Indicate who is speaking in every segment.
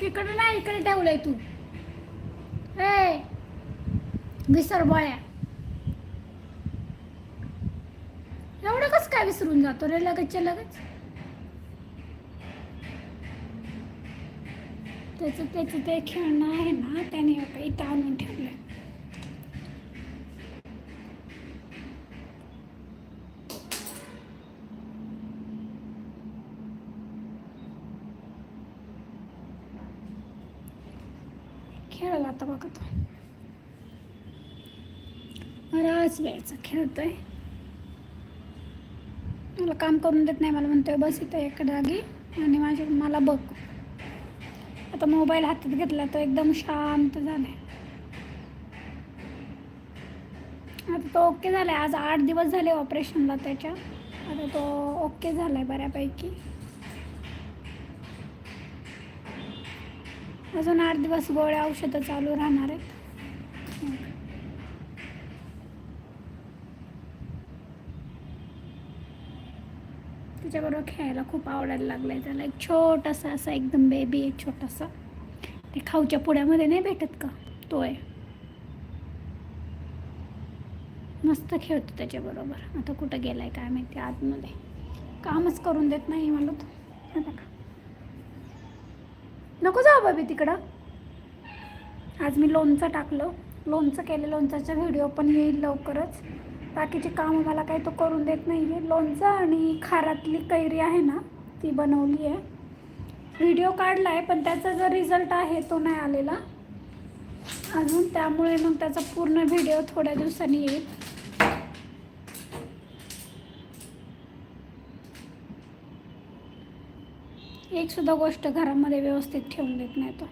Speaker 1: तिकडं नाही इकडे ठेवलंय तू. ए विसर बळ्या. एवढं कस काय विसरून जातो रे लगेचच्या लगेच त्याचं त्याचं ते खेळणं आहे ना त्याने हे इथं आणून ठेवलंय. खेळला आता बघा तो बराच वेळचा खेळतोय. मला काम करून देत नाही मला म्हणतोय बस इथं एका जागी आणि माझ्या मला बघ. आता मोबाईल हातात घेतला तर एकदम शांत झालाय. आता तो ओके झालाय. आज आठ दिवस झाले ऑपरेशनला त्याच्या. आता तो ओके झालाय बऱ्यापैकी. अजून आठ दिवस गोळ्या औषधं चालू राहणार आहेत. त्याच्याबरोबर खेळायला खूप आवडायला लागलं आहे त्याला. एक छोटासा असा एकदम बेबी एक छोटासा. ते खाऊच्या पुड्यामध्ये नाही भेटत का? तो आहे. मस्त खेळतो त्याच्याबरोबर. आता कुठं गेलाय काय माहिती आतमध्ये. कामच करून देत नाही मला तो आता नको जाऊ बाबी तिकडं. आज मी लोणचं टाकलं. लोणचं केलं लोणचाचा व्हिडिओ पण येईल लवकरच. बाकीची कामं मला काही तो करून देत नाही आहे लोणचं आणि खारातली कैरी आहे ना ती बनवली आहे. व्हिडिओ काढला आहे पण त्याचा जो रिझल्ट आहे तो नाही आलेला. अजून त्यामुळे मग त्याचा पूर्ण व्हिडिओ थोड्या दिवसांनी येईल. एकसुद्धा गोष्ट घरामध्ये व्यवस्थित ठेवून देत नाही तो.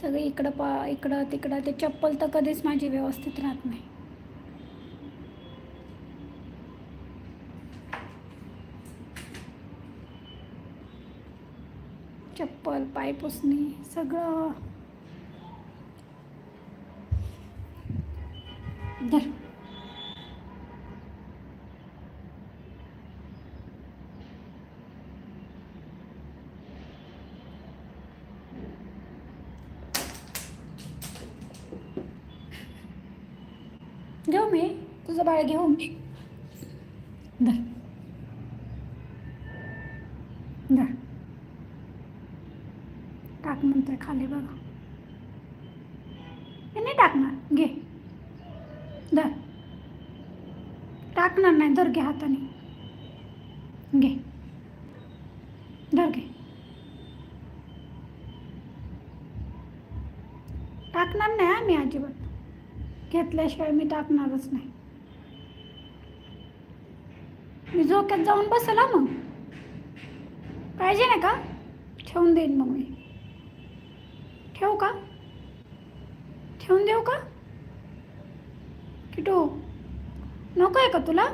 Speaker 1: सगळे इकडं पा इकडं तिकडं ते चप्पल तर कधीच माझी व्यवस्थित राहत नाही. चप्पल पाय पुसणे सगळं. धर. घेऊ मी. तुझं बाळ घेऊ मी धर. टाक म्हणतोय खाली बघा. हे नाही टाकणार. घे. धर. टाकणार नाही. धर घे हाताने. घे. धर घे. टाकणार नाही आम्ही अजिबात. घेतल्याशिवाय मी टाकणारच नाही. मी झोक्यात जाऊन बसला मग. पाहिजे ना का? ठेवून देईन मग मी. ठेवू का? ठेवून देऊ का? किटू नको आहे का तुला?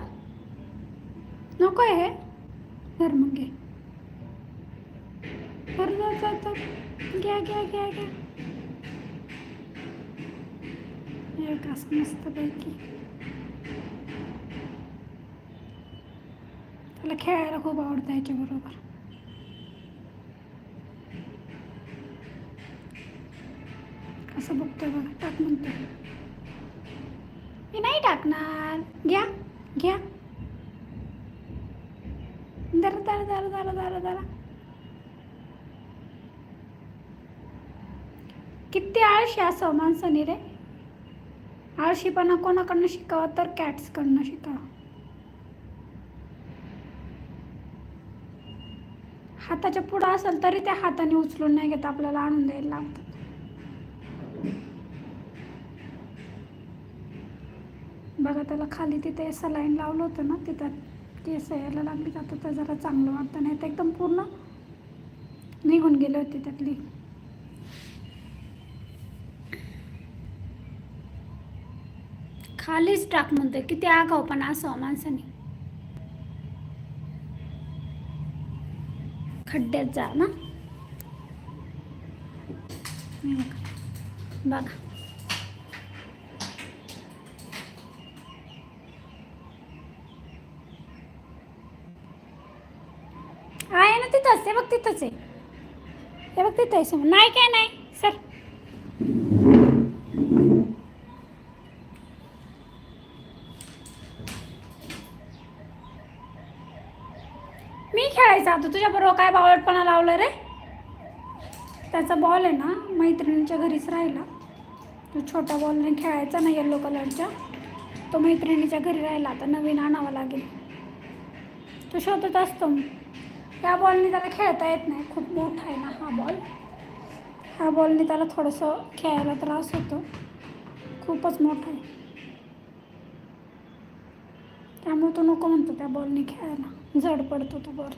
Speaker 1: नको आहे हे? धर मग घे. धर. घ्या घ्या घ्या घ्या. एक असं मस्तपैकी त्याला खेळायला खूप आवडतं याच्याबरोबर. कसं बघतोय बघा टाक म्हणतो मी नाही टाकणार. घ्या घ्या. जरा दर दर दर दर दर किती आळशी असं माणसाने रे. आळशीपणा कोणाकडनं शिकावा तर कॅट्सकडनं शिका हाताच्या पुढं असेल तरी त्या हाताने उचलून नाही घेत आपल्याला आणून द्यायला लागतात बघा त्याला खाली तिथे सलाईन लावलं होतं ना तिथं केस यायला लागली का तर जरा चांगलं वाटतं. नाही तर एकदम पूर्ण निघून गेले होते त्यातली. खालीच टाक म्हणतोय किती आगाव पण असावं माणसाने. खड्ड्यात जा ना. बघा. आहे ना तिथंच आहे बघ तिथंच आहे. हे बघ तिथं आहे. समोर नाही काय नाही सर. मी खेळायचं आता तुझ्याबरोबर काय बावळटपणा लावलं रे? त्याचा बॉल आहे ना मैत्रिणीच्या घरीच राहिला. तो छोटा बॉलने खेळायचा ना येल्लो कलरच्या तो मैत्रिणीच्या घरी राहिला. आता नवीन आणावा लागेल. तो शोधत असतो. त्या बॉलने त्याला खेळता येत नाही. खूप मोठा आहे ना हा बॉल ह्या बॉलने त्याला थोडंसं खेळायला त्रास होतो. खूपच मोठा आहे. त्यामुळे तो नको म्हणतो त्या बॉलने खेळायला. जड पडतो तो बॉल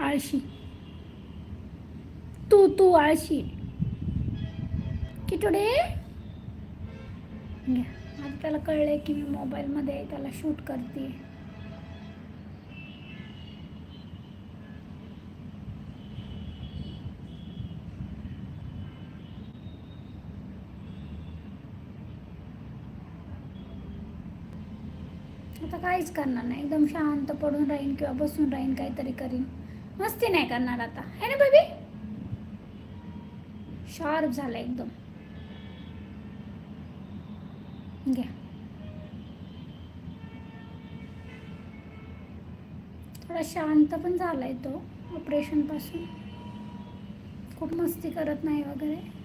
Speaker 1: आळशी. तू तू आळशी. किटोडे? आता त्याला कळलंय की मी मोबाईलमध्ये त्याला शूट करते. आता काहीच करणार नाही. एकदम शांत पडून राहीन किंवा बसून राहीन काहीतरी करीन. मस्ती नाही करणार आता. है ना बेबी शार्प झाला एकदम. घ्या. थोडा शांत पण झालाय तो. ऑपरेशनपासून. खूप मस्ती करत नाही वगैरे.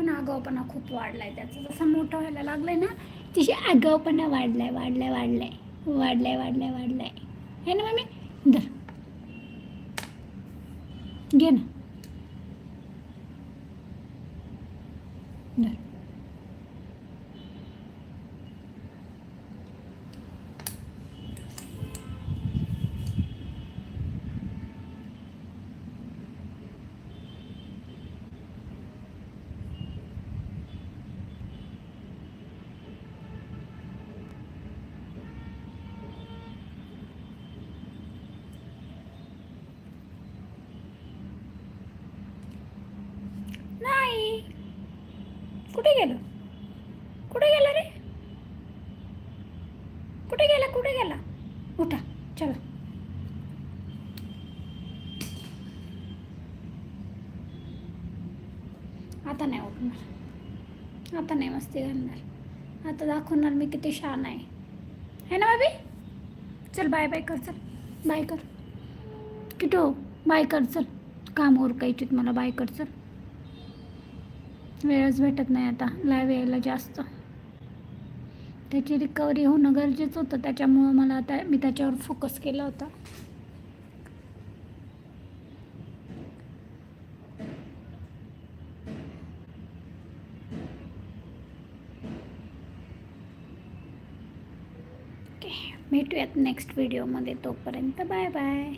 Speaker 1: पण आगाऊपणा खूप वाढलाय त्याचं. जसं मोठं व्हायला लागलंय ना तिशी आगाऊपणा वाढलाय वाढलाय वाढलाय वाढलाय वाढलाय वाढलाय. आहे ना मम्मी धर. घे ना. धर नाही कुठे गेलो कुठे गेला रे कुठे गेला कुठे गेला? उठा चला. आता नाही उठणार. आता नाही मस्ती घालणार आता दाखवणार मी किती शान आहे. है ना बाबी चल बाय बाय कर चल. बाय कर. किटो बाय कर चल. काम उरकायचीत मला बाय कर चल. वेळच भेटत नाही आता. लाईव्ह यायला जास्त. त्याची रिकव्हरी होणं गरजेचं होतं. त्याच्यामुळं मला आता मी त्याच्यावर फोकस केला होता. ओके भेटूयात नेक्स्ट व्हिडिओमध्ये तोपर्यंत. Bye bye